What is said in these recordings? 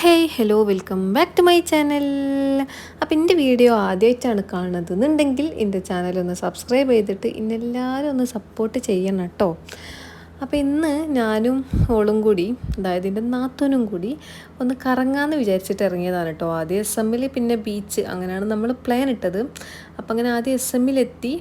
Hey hello welcome back to my channel അപ്പോൾ എന്റെ video ആദ്യമായിട്ടാണ് കാണുന്നത്. എന്നുണ്ടെങ്കിൽ എന്റെ ചാനലൊന്ന് സബ്സ്ക്രൈബ് ചെയ്തിട്ട് ഇന്നെല്ലാവരും ഒന്ന് സപ്പോർട്ട് ചെയ്യണം കേട്ടോ അപ്പോൾ ഇന്ന് ഞാനും ഓളും കൂടി അതായത് എന്റെ നാത്തൂനും കൂടി ഒന്ന് കറങ്ങാമെന്ന് വിചാരിച്ചിട്ട് ഇറങ്ങിയതാണ് കേട്ടോ ആദ്യം എസ് എമ്മിൽ പിന്നെ ബീച്ച് അങ്ങനെയാണ് നമ്മൾ പ്ലാൻ ഇട്ടത്. അപ്പം അങ്ങനെ ആദ്യം എസ് എമ്മിലെത്തി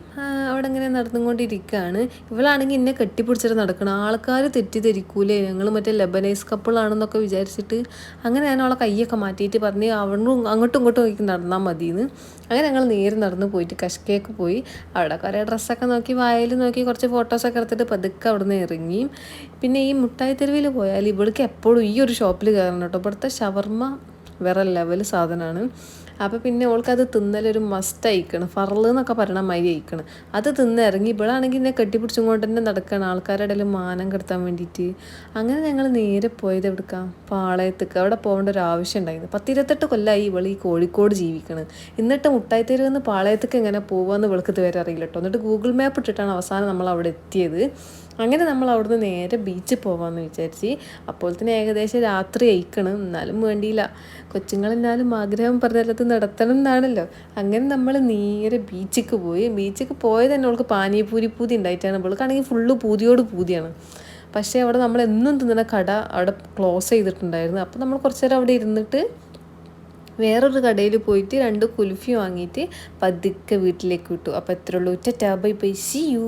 അവിടെ ഇങ്ങനെ നടന്നുകൊണ്ടിരിക്കുകയാണ് ഇവളാണെങ്കിൽ എന്നെ കെട്ടിപ്പിടിച്ചിട്ട് നടക്കണം. ആൾക്കാർ തെറ്റിദ്ധരിക്കൂലേ? ഞങ്ങൾ മറ്റേ ലെബനൈസ് കപ്പിളാണെന്നൊക്കെ വിചാരിച്ചിട്ട് അങ്ങനെ ഞാൻ അവളെ കൈയൊക്കെ മാറ്റിയിട്ട് പറഞ്ഞ് അവളും അങ്ങോട്ടും ഇങ്ങോട്ടും നോക്കി നടന്നാൽ മതിയെന്ന് അങ്ങനെ ഞങ്ങൾ നേരെ നടന്ന് പോയിട്ട് കഷ്കയൊക്കെ പോയി. അവിടെ കുറേ ഡ്രസ്സൊക്കെ നോക്കി വായിൽ നോക്കി കുറച്ച് ഫോട്ടോസൊക്കെ എടുത്തിട്ട് പതുക്കെ അവിടെ നിന്ന് ഇറങ്ങി. പിന്നെ ഈ മുട്ടായി തെരുവിൽ പോയാൽ ഇവിടേക്ക് എപ്പോഴും ഈ ഒരു ഷോപ്പിൽ കയറണം കേട്ടോ. ഇവിടുത്തെ ഷവർമ്മ വേറെ ലെവൽ സാധനമാണ്. അപ്പോൾ പിന്നെ ഓൾക്കത് തിന്നലൊരു മസ്റ്റ് അയക്കണം ഫറൽ എന്നൊക്കെ പറയണ മരി അയക്കണം അത് തിന്ന് ഇറങ്ങി ഇവളാണെങ്കിൽ എന്നെ കെട്ടിപ്പിടിച്ചും കൊണ്ട് തന്നെ നടക്കണം. ആൾക്കാരുടെ ഇടയിൽ മാനം കെടുത്താൻ വേണ്ടിയിട്ട്. അങ്ങനെ ഞങ്ങൾ നേരെ പോയത് എവിടുക്കാം? പാളയത്തേക്ക്. അവിടെ പോകേണ്ട ഒരു ആവശ്യം ഉണ്ടായിരുന്നു. പത്തിരുപത്തെട്ട് കൊല്ലമായി ഇവൾ ഈ കോഴിക്കോട് ജീവിക്കണം. എന്നിട്ട് മുട്ടായി തെരുവ് നിന്ന് പാളയത്തേക്ക് എങ്ങനെ പോകുമെന്ന് ഇവൾക്ക് ഇതുവരെ അറിയില്ല കേട്ടോ. എന്നിട്ട് ഗൂഗിൾ മാപ്പ് ഇട്ടിട്ടാണ് അവസാനം നമ്മൾ അവിടെ എത്തിയത്. അങ്ങനെ നമ്മൾ അവിടുന്ന് നേരെ ബീച്ചിൽ പോകാമെന്ന് വിചാരിച്ച്. അപ്പോൾ തന്നെ ഏകദേശം രാത്രി അയക്കണം എന്നാലും വേണ്ടിയില്ല. കൊച്ചുങ്ങളെന്നാലും ആഗ്രഹം പറഞ്ഞിടത്ത് നടത്തണം എന്നാണല്ലോ. അങ്ങനെ നമ്മൾ നേരെ ബീച്ചിക്ക് പോയി. ബീച്ചിക്ക് പോയത് തന്നെ അവൾക്ക് പാനിപൂരി പൂതി ഉണ്ടായിട്ടാണ്. അവൾക്കാണെങ്കിൽ ഫുള്ള് പൂതിയോട് പൂതിയാണ് പക്ഷേ അവിടെ നമ്മൾ എന്നും തിന്നുന്ന കട അവിടെ ക്ലോസ് ചെയ്തിട്ടുണ്ടായിരുന്നു. അപ്പോൾ നമ്മൾ കുറച്ച് നേരം അവിടെ ഇരുന്നിട്ട് വേറൊരു കടയിൽ പോയിട്ട് രണ്ട് കുൽഫി വാങ്ങിയിട്ട് പതുക്കെ വീട്ടിലേക്ക് വിട്ടു. അപ്പോൾ എത്ര ഉള്ളൂ ടാബായി പോയി സി യു